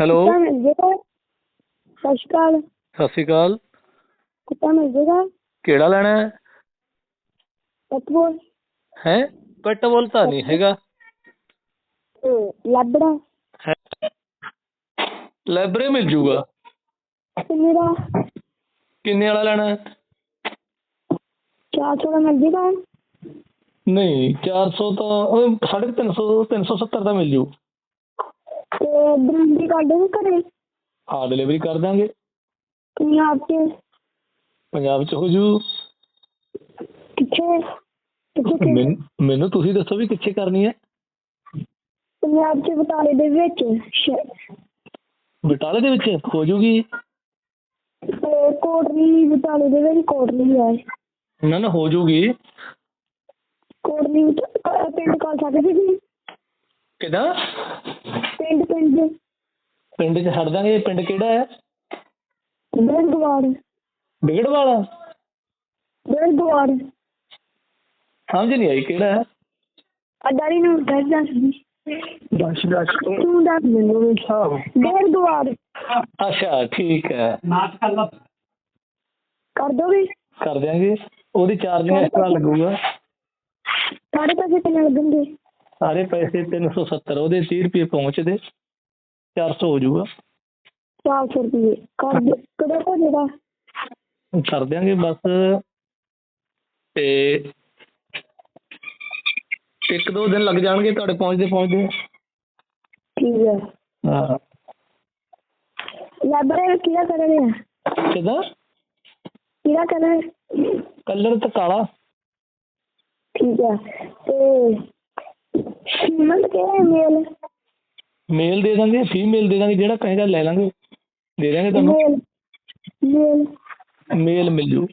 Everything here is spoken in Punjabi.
ਹੈਲੋ। ਕੁੱਤਾ ਮਿਲ ਜੇਗਾ ਸਤਿ ਸ਼੍ਰੀ ਅਕਾਲ। ਸਤਿ ਸ਼੍ਰੀ ਅਕਾਲ। ਕੁੱਤਾ ਮਿਲ ਜੇਗਾ ਕਿਹੜਾ ਲੈਣਾ ਹੈ? ਪਤਬੋਲ ਹੈ? ਪੈਟਬੋਲ ਤਾਂ ਨਹੀਂ ਹੈਗਾ। ਤੇ ਲੱਭੜਾ ਲਾਇਬ੍ਰੇਰੀ ਮਿਲ ਜੂਗਾ। ਤੇ ਮੇਰਾ ਕਿੰਨੇ ਵਾਲਾ ਲੈਣਾ ਹੈ? 400 ਦਾ ਮਿਲ ਜੇਗਾ ਨਹੀਂ 400 ਤਾਂ ਉਹ 350 370 ਦਾ ਮਿਲ ਜੂ। ਤੇ ਡਿਲੀਵਰੀ ਕਰ ਦੋਗੇ ਘਰੇ? ਹਾਂ ਡਿਲੀਵਰੀ ਕਰ ਦਾਂਗੇ। ਪੰਜਾਬ ਚ? ਪੰਜਾਬ ਚ ਹੋ ਜੂ। ਕਿੱਥੇ? ਕਿੱਥੇ ਮੈਨ- ਮੈਨੂੰ ਤੁਸੀਂ ਦੱਸੋ ਵੀ ਕਿੱਥੇ ਕਰਨੀ ਹੈ। ਪੰਜਾਬ ਚ ਬਟਾਲੇ ਦੇ ਵਿੱਚ। ਸ਼- ਬਟਾਲੇ ਦੇ ਵਿੱਚ ਹੋ ਜੂਗੀ। ਤੇ ਕੋਟਲੀ ਬਟਾਲੇ ਦੇ ਵਿੱਚ ਕੋਟਲੀ ਹੈ। ਨਾ ਨਾ ਹੋ ਜੂਗੀ। ਕੋਟਲੀ ਵਿੱਚ, ਅਹ ਪਿੰਡ ਕਾਲ ਸਕਦੇ ਜੀ ਕਿਦਾਂ? ਪਿੰਡ? ਚ ਛੱਡ ਦਾਂਗੇ ਪਿੰਡ ਕਿਹੜਾ ਹੈ? ਬਿਗੜ ਵਾਲਾ ਬਰਗਵਾੜ ਸਮਝ ਨਹੀਂ ਆਈ ਕਿਹੜਾ ਹੈ? ਅਡਾਰੀ ਨੂੰ ਦੱਸ ਦੱਸ ਦੀ ਦੱਸ ਦੱਸ। ਤੂੰ ਦੱਸ। ਮੈਨੂੰ ਬਰਗਵਾੜ ਅੱਛਾ ਠੀਕ ਹੈ। ਕਰ ਦੋਗੇ? ਕਰ ਦਿਆਂਗੇ। ਉਹਦੀ ਚਾਰਜਿੰਗ ਐਕਸਟਰਾ ਲੱਗੂਗਾ। ਸਾਡੇ ਪੈਸੇ ਕਿੰਨੇ ਲੱਗਣਗੇ? ਸਾਰੇ ਪੈਸੇ 370 ਉਹਦੇ 30 ਰੁਪਏ ਪਹੁੰਚਦੇ 400 ਹੋ ਜਾਊਗਾ 400 ਰੁਪਏ ਕਰ ਕਦੋਂ ਹੋ ਜਾਏਗਾ ਕਰ ਦਿਆਂਗੇ ਬਸ। ਤੇ ਇੱਕ ਦੋ ਦਿਨ ਲੱਗ ਜਾਣਗੇ ਤੁਹਾਡੇ ਪਹੁੰਚਦੇ ਪਹੁੰਚਦੇ। ਠੀਕ ਹੈ। ਹਾਂ। ਲਾਇਬ੍ਰੇਰੀ ਕਿਹੜਾ ਕਲਰ ਹੈ? ਕਿਦਾਂ ਕਿਹੜਾ ਕਲਰ? ਕਲਰ ਤਾਂ ਕਾਲਾ। ਠੀਕ ਹੈ। ਤੇ ਫੀਮੇਲ ਕਿਹੜਾ ਮੇਲ? ਮੇਲ ਦੇ ਦਾਂਗੇ ਫੀਮੇਲ ਦੇ ਦਾਂਗੇ ਜਿਹੜਾ ਕਹੇਗਾ ਲੈ ਲਾਂਗੇ। ਦੇ ਦਾਂਗੇ ਤੁਹਾਨੂੰ। ਮੇਲ ਮੇਲ ਮੇਲ ਮਿਲ ਜੂ।